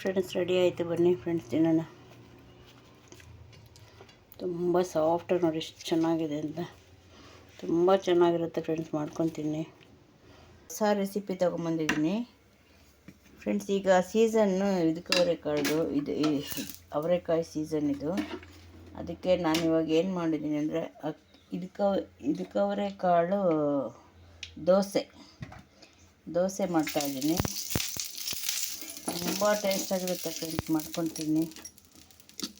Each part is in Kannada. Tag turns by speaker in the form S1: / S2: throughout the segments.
S1: ಫ್ರೆಂಡ್ಸ್, ರೆಡಿ ಆಯಿತು ಬನ್ನಿ ಫ್ರೆಂಡ್ಸ್ ತಿನ್ನೋಣ. ತುಂಬ ಸಾಫ್ಟ್ ನೋಡಿ, ಎಷ್ಟು ಚೆನ್ನಾಗಿದೆ ಅಂತ. ತುಂಬ ಚೆನ್ನಾಗಿರುತ್ತೆ ಫ್ರೆಂಡ್ಸ್ ಮಾಡ್ಕೊತೀನಿ ಹೊಸ ರೆಸಿಪಿ ತೊಗೊಂಬಂದಿದ್ದೀನಿ. ಫ್ರೆಂಡ್ಸ್, ಈಗ ಸೀಸನ್ನು ಇದಕ್ಕೆ ಅವರೆಕಾಳ್ದು, ಇದು ಅವರೆಕಾಯಿ ಸೀಸನ್ ಇದು. ಅದಕ್ಕೆ ನಾನು ಇವಾಗ ಏನು ಮಾಡಿದ್ದೀನಿ ಅಂದರೆ ಇದಕ್ಕೆ ಇದಕ್ಕೆ ಅವರೆಕಾಳು ದೋಸೆ. ದೋಸೆ ಮಾಡ್ತಾಯಿದ್ದೀನಿ ತುಂಬ ಟೇಸ್ಟಾಗಿರುತ್ತೆ ಫ್ರೆಂಡ್ಸ್ ಮಾಡ್ಕೊತೀನಿ.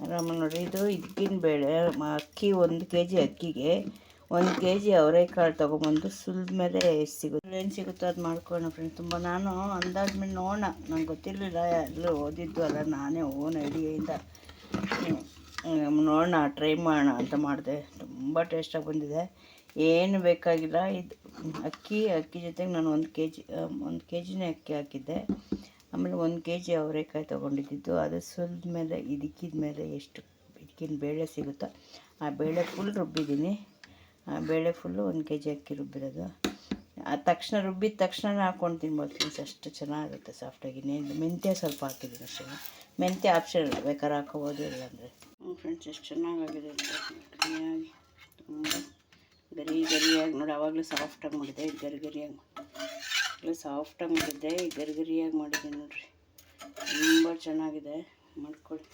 S1: ಆರಾಮ ನೋಡಿ, ಇದು ಇದಕ್ಕಿನ ಬೇಳೆ ಅಕ್ಕಿ ಒಂದು ಕೆ ಜಿ ಅಕ್ಕಿಗೆ, ಒಂದು ಕೆ ಜಿ ಅವರೆಕಾಳು ತೊಗೊಂಬಂದು ಸುಲಿದ ಮೇಲೆ ಸಿಗುತ್ತೆ, ಏನು ಸಿಗುತ್ತೋ ಅದು ಮಾಡ್ಕೊಳ್ಳೋಣ ಫ್ರೆಂಡ್ಸ್ ತುಂಬ ನಾನು ಅಂದಾದ್ಮೇಲೆ ನೋಡೋಣ. ನಂಗೆ ಗೊತ್ತಿರಲಿಲ್ಲ, ಎಲ್ಲರೂ ಓದಿದ್ದು ಅಲ್ಲ, ನಾನೇ ಓನ್ ಐಡಿಯಿಂದ ನೋಡೋಣ ಟ್ರೈ ಮಾಡೋಣ ಅಂತ ಮಾಡಿದೆ. ತುಂಬ ಟೇಸ್ಟಾಗಿ ಬಂದಿದೆ. ಏನು ಬೇಕಾಗಿಲ್ಲ, ಇದು ಅಕ್ಕಿ ಅಕ್ಕಿ ಜೊತೆಗೆ ನಾನು ಒಂದು ಕೆ ಜಿ ಒಂದು ಕೆ ಜಿನೇ ಅಕ್ಕಿ ಹಾಕಿದ್ದೆ. ಆಮೇಲೆ ಒಂದು ಕೆ ಜಿ ಅವರೆಕಾಯಿ ತೊಗೊಂಡಿದ್ದು ಅದು ಸುಲಿದ ಮೇಲೆ, ಇದಕ್ಕಿದ ಮೇಲೆ ಎಷ್ಟು ಇದಕ್ಕಿನ ಬೇಳೆ ಸಿಗುತ್ತೋ ಆ ಬೇಳೆ ಫುಲ್ ರುಬ್ಬಿದ್ದೀನಿ. ಆ ಬೇಳೆ ಫುಲ್ಲು ಒಂದು ಕೆ ಜಿ ಅಕ್ಕಿ ರುಬ್ಬಿರೋದು. ಆ ತಕ್ಷಣ ರುಬ್ಬಿದ ತಕ್ಷಣ ಹಾಕ್ಕೊಂಡು ತಿನ್ಬೋದು ಫ್ರೆಂಡ್ಸ್, ಅಷ್ಟು ಚೆನ್ನಾಗಿರುತ್ತೆ ಸಾಫ್ಟಾಗಿ ಇನ್ನೇನು ಮೆಂತ್ಯ ಸ್ವಲ್ಪ ಹಾಕಿದ್ದೀನಿ ಅಷ್ಟೇ. ಮೆಂತ್ಯ ಆಪ್ಷನ್ ಬೇಕಾದ್ರೆ ಹಾಕೋಬೋದು ಇಲ್ಲಾಂದರೆ ಫ್ರೆಂಡ್ಸ್, ಎಷ್ಟು ಚೆನ್ನಾಗಾಗಿದೆ ಅಂತ ಗರಿ ಗರಿಯಾಗಿ ನೋಡಿ ಆವಾಗಲೂ ಸಾಫ್ಟಾಗಿ ಮಾಡಿದೆ, ಗರಿ ಗರಿಯಾಗಿ. ಎಲ್ಲ ಸಾಫ್ಟಾಗಿ ಮಾಡಿದ್ದೆ ಗರಿ ಗರಿಯಾಗಿ ಮಾಡಿದ್ದೆ ನೋಡಿರಿ. ತುಂಬ ಚೆನ್ನಾಗಿದೆ, ಮಾಡ್ಕೊಳ್ಳಿ.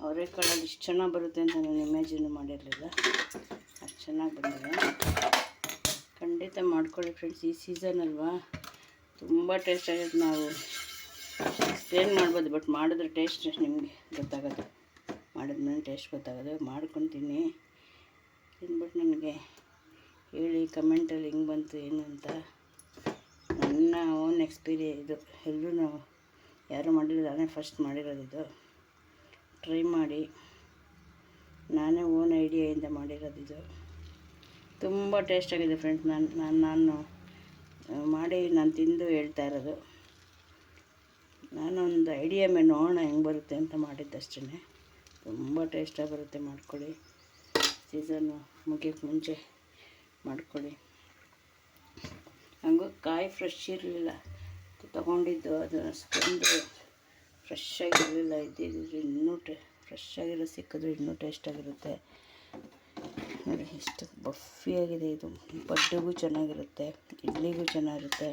S1: ಅವರೆಕಾಳಲ್ಲಿ ಇಷ್ಟು ಚೆನ್ನಾಗಿ ಬರುತ್ತೆ ಅಂತ ನಾನು ಇಮ್ಯಾಜಿನ್ ಮಾಡಿರಲಿಲ್ಲ. ಅಷ್ಟು ಚೆನ್ನಾಗಿ ಬಂದಿದೆ. ಖಂಡಿತ ಮಾಡ್ಕೊಳ್ಳಿ ಫ್ರೆಂಡ್ಸ್, ಈ ಸೀಸನ್ ಅಲ್ವಾ? ತುಂಬ ಟೇಸ್ಟ್ ಆಗುತ್ತೆ. ನಾವು ಎಕ್ಸ್ಪ್ಲೇನ್ ಮಾಡ್ಬೋದು, ಬಟ್ ಮಾಡಿದ್ರೆ ಟೇಸ್ಟ್ ನಿಮಗೆ ಗೊತ್ತಾಗೋದು. ಮಾಡಿದ್ಮೇಲೆ ಟೇಸ್ಟ್ ಗೊತ್ತಾಗೋದು. ಮಾಡ್ಕೊತೀನಿ. ತಿನ್ಬಿಟ್ಟು ನನಗೆ ಹೇಳಿ, ಕಮೆಂಟಲ್ಲಿ ಹಿಂಗೆ ಬಂತು, ಏನು ಅಂತ. ನನ್ನ ಓನ್ ಎಕ್ಸ್ಪೀರಿಯ ಇದು. ಎಲ್ಲೂ ನಾವು ಯಾರು ಮಾಡಿಲ್ಲ. ನಾನೇ ಫಸ್ಟ್ ಮಾಡಿರೋದು ಇದು. ಟ್ರೈ ಮಾಡಿ. ನಾನೇ ಓನ್ ಐಡಿಯಾಯಿಂದ ಮಾಡಿರೋದು ಇದು. ತುಂಬ ಟೇಸ್ಟಾಗಿದೆ ಫ್ರೆಂಡ್ಸ್ ನಾನು ನಾನು ನಾನು ಮಾಡಿ ನಾನು ತಿಂದು ಹೇಳ್ತಾ ಇರೋದು. ನಾನೊಂದು ಐಡಿಯಾ ಮೇಲೆ ನೋಡೋಣ ಹೆಂಗೆ ಬರುತ್ತೆ ಅಂತ ಮಾಡಿದ್ದಷ್ಟೇ ತುಂಬ ಟೇಸ್ಟಾಗಿ ಬರುತ್ತೆ. ಮಾಡ್ಕೊಳ್ಳಿ. ಸೀಸನ್ನು ಮುಗಿಯೋಕ್ಕೆ ಮುಂಚೆ ಮಾಡ್ಕೊಳ್ಳಿ. ಹಂಗೂ ಕಾಯಿ ಫ್ರೆಶ್ ಇರಲಿಲ್ಲ. ತಗೊಂಡಿದ್ದು, ಅದು ಅಷ್ಟೊಂದು ಫ್ರೆಶ್ ಆಗಿರಲಿಲ್ಲ. ಇದ್ದಿದ್ರೆ ಇನ್ನೂ ಟೇ ಫ್ರೆಶ್ ಆಗಿರೋ ಸಿಕ್ಕಿದ್ರೆ ಇನ್ನೂ ಟೇಸ್ಟಾಗಿರುತ್ತೆ ನೋಡಿ, ಎಷ್ಟು ಬಫಿಯಾಗಿದೆ ಇದು. ಬಡ್ಡಿಗೂ ಚೆನ್ನಾಗಿರುತ್ತೆ, ಇಡ್ಲಿಗೂ ಚೆನ್ನಾಗಿರುತ್ತೆ.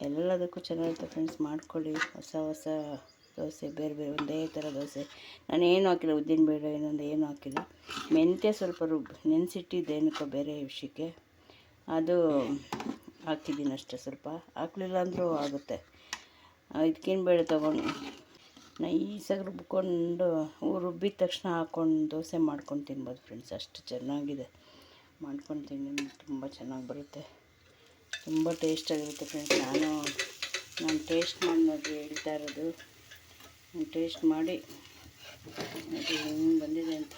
S1: ಎಲ್ಲದಕ್ಕೂ ಚೆನ್ನಾಗಿರುತ್ತೆ ಫ್ರೆಂಡ್ಸ್ ಮಾಡ್ಕೊಳ್ಳಿ. ಹೊಸ ಹೊಸ ದೋಸೆ, ಬೇರೆ ಬೇರೆ, ಒಂದೇ ಥರ ದೋಸೆ. ನಾನು ಏನು ಹಾಕಿಲ್ಲ, ಉದ್ದಿನ ಬೇಳೆ ಇನ್ನೊಂದು ಏನು ಹಾಕಿಲ್ಲ. ಮೆಂತ್ಯ ಸ್ವಲ್ಪ ರುಬ್ ನೆನೆಸಿಟ್ಟಿದ್ದೇನಕ್ಕೋ ಬೇರೆ ವಿಷಯಕ್ಕೆ. ಅದು ಹಾಕಿದ್ದೀನಿ ಅಷ್ಟೇ ಸ್ವಲ್ಪ. ಹಾಕ್ಲಿಲ್ಲ ಅಂದರೂ ಆಗುತ್ತೆ. ಇದಕ್ಕೇನು ಬೇಳೆ ತೊಗೊಂಡು ನೈಸಾಗಿ ರುಬ್ಕೊಂಡು ರುಬ್ಬಿದ ತಕ್ಷಣ ಹಾಕ್ಕೊಂಡು ದೋಸೆ ಮಾಡ್ಕೊಂಡು ತಿನ್ಬೋದು ಫ್ರೆಂಡ್ಸ್ ಅಷ್ಟು ಚೆನ್ನಾಗಿದೆ. ಮಾಡ್ಕೊಂಡು ತಿಂದು ತುಂಬ ಚೆನ್ನಾಗಿ ಬರುತ್ತೆ. ತುಂಬ ಟೇಸ್ಟಾಗಿರುತ್ತೆ ಫ್ರೆಂಡ್ಸ್ ನಾನು ನಾನು ಟೇಸ್ಟ್ ಮಾಡಿ ನೋಡಿ ಹೇಳ್ತಾ ಇರೋದು. ನಾನು ಟೇಸ್ಟ್ ಮಾಡಿ ಅದು ಹೆಂಗೆ ಬಂದಿದೆ ಅಂತ.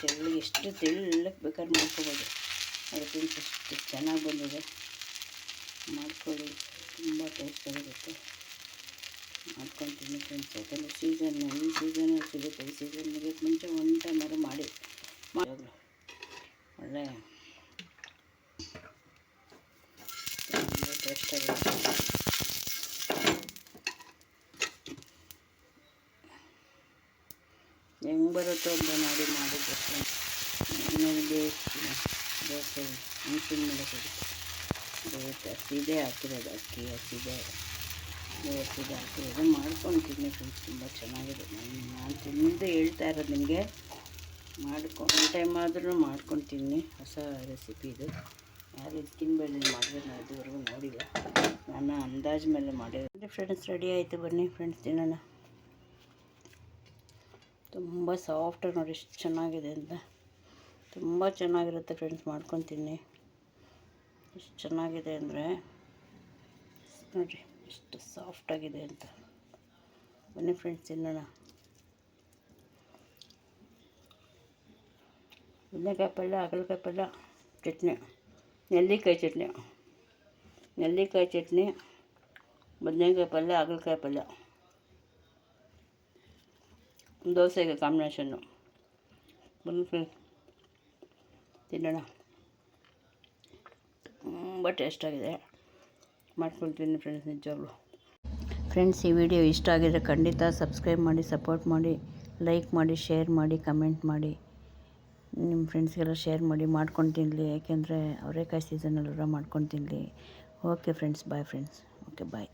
S1: ತೆಳ್ಳಗೆ ಎಷ್ಟು ತೆಳ್ಳಕ್ಕೆ ಬೇಕಾದ್ರೆ ಮಾಡ್ಕೊಬೋದು. ಅದು ಫ್ರೆಂಡ್ಸ್ ಎಷ್ಟು ಚೆನ್ನಾಗಿ ಬಂದಿದೆ. ಮಾಡ್ಕೊಳ್ಳಿ. ತುಂಬ ಟೇಸ್ಟಾಗಿರುತ್ತೆ ಮಾಡ್ಕೊತೀನಿ ಫ್ರೆಂಡ್ಸ್ ಯಾಕಂದರೆ ಸೀಸನ್ನು ಈ ಸೀಸನಲ್ಲಿ ಸಿಗುತ್ತೆ. ಈ ಸೀಸನ್ ಮುಗಿಯೋಕ್ಕೆ ಮುಂಚೆ ಒನ್ ಟೈಮಾರು ಮಾಡಿ. ಯಾವಾಗಲೂ ಒಳ್ಳೆ ತುಂಬ ಟೇಸ್ಟಾಗಿರುತ್ತೆ ಹೆಂಗೆ ಬರುತ್ತೋ ಅಂತ ನೋಡಿ ಮಾಡಿದ್ದೆ ಬೇಯಿಸ್ತೀನಿ ದೋಸೆ ಮಿಷಿನ್ ಮೇಲೆ ಬೇಯಿಸಿ ಹಸಿದೇ ಹಾಕಿರೋದು ಅಕ್ಕಿ ಹಸಿದೆ ಹಸಿದೆ ಹಾಕಿರೋದು ಮಾಡ್ಕೊತೀನಿ ಫ್ರೆಂಡ್ಸ್ ತುಂಬ ಚೆನ್ನಾಗಿದೆ ನಾನು ನಾನು ತಿಂದು ಹೇಳ್ತಾ ಇರೋದು ನಿಮಗೆ ಮಾಡ್ಕೊಂಡು ಟೈಮ್ ಆದ್ರೂ ಮಾಡ್ಕೊತೀನಿ ಹೊಸ ರೆಸಿಪಿ ಇದು ಯಾರು ಇದಕ್ಕಿನ ಬೇಳೆ ಮಾಡಿದ್ರೆ ನಾನು ಇದುವರೆಗೂ ನೋಡಿಲ್ಲ ನಾನು ಅಂದಾಜು ಮೇಲೆ ಮಾಡಿರೋದು ಫ್ರೆಂಡ್ಸ್ ರೆಡಿ ಆಯಿತು ಬನ್ನಿ ಫ್ರೆಂಡ್ಸ್ ತಿನ್ನೋಣ ತುಂಬ ಸಾಫ್ಟ್ ನೋಡಿ ಎಷ್ಟು ಚೆನ್ನಾಗಿದೆ ಅಂತ ತುಂಬ ಚೆನ್ನಾಗಿರುತ್ತೆ ಫ್ರೆಂಡ್ಸ್ ಮಾಡ್ಕೊತೀನಿ ಎಷ್ಟು ಚೆನ್ನಾಗಿದೆ ಅಂದರೆ, ನೋಡಿರಿ, ಎಷ್ಟು ಸಾಫ್ಟಾಗಿದೆ ಅಂತ. ಬನ್ನಿ ಫ್ರೆಂಡ್ಸ್, ತಿನ್ನೋಣ. ಬದನೆಕಾಯಿ ಪಲ್ಯ, ಹಾಗಲಕಾಯಿ ಪಲ್ಯ, ಚಟ್ನಿ. ನೆಲ್ಲಿಕಾಯಿ ಚಟ್ನಿ. ನೆಲ್ಲಿಕಾಯಿ ಚಟ್ನಿ, ಬದನೆಕಾಯಿ ಪಲ್ಯ, ಹಾಗಲಕಾಯಿ ಪಲ್ಯ. ದೋಸೆಗೆ ಕಾಂಬಿನೇಷನ್ನು ಬನ್ನಿ ಫ್ರೆಂಡ್ಸ್. ತಿನ್ನೋಣ. ತುಂಬ ಟೇಸ್ಟಾಗಿದೆ ಮಾಡ್ಕೊಳ್ತೀನಿ ಫ್ರೆಂಡ್ಸ್ ನಿಜವಾಗ್ಲೂ. ಫ್ರೆಂಡ್ಸ್ ಈ ವಿಡಿಯೋ ಇಷ್ಟ ಆಗಿದರೆ ಖಂಡಿತ ಸಬ್ಸ್ಕ್ರೈಬ್ ಮಾಡಿ ಸಪೋರ್ಟ್ ಮಾಡಿ ಲೈಕ್ ಮಾಡಿ ಶೇರ್ ಮಾಡಿ ಕಮೆಂಟ್ ಮಾಡಿ. ನಿಮ್ಮ ಫ್ರೆಂಡ್ಸ್ಗೆಲ್ಲ ಶೇರ್ ಮಾಡಿ, ಮಾಡ್ಕೊಂಡು ತಿನ್ನಲಿ ಯಾಕೆಂದರೆ ಅವರೇಕಾಯಿ ಸೀಸನಲ್ಲೆಲ್ಲ ಮಾಡ್ಕೊಂಡು ತಿನ್ನಲಿ okay friends bye friends okay bye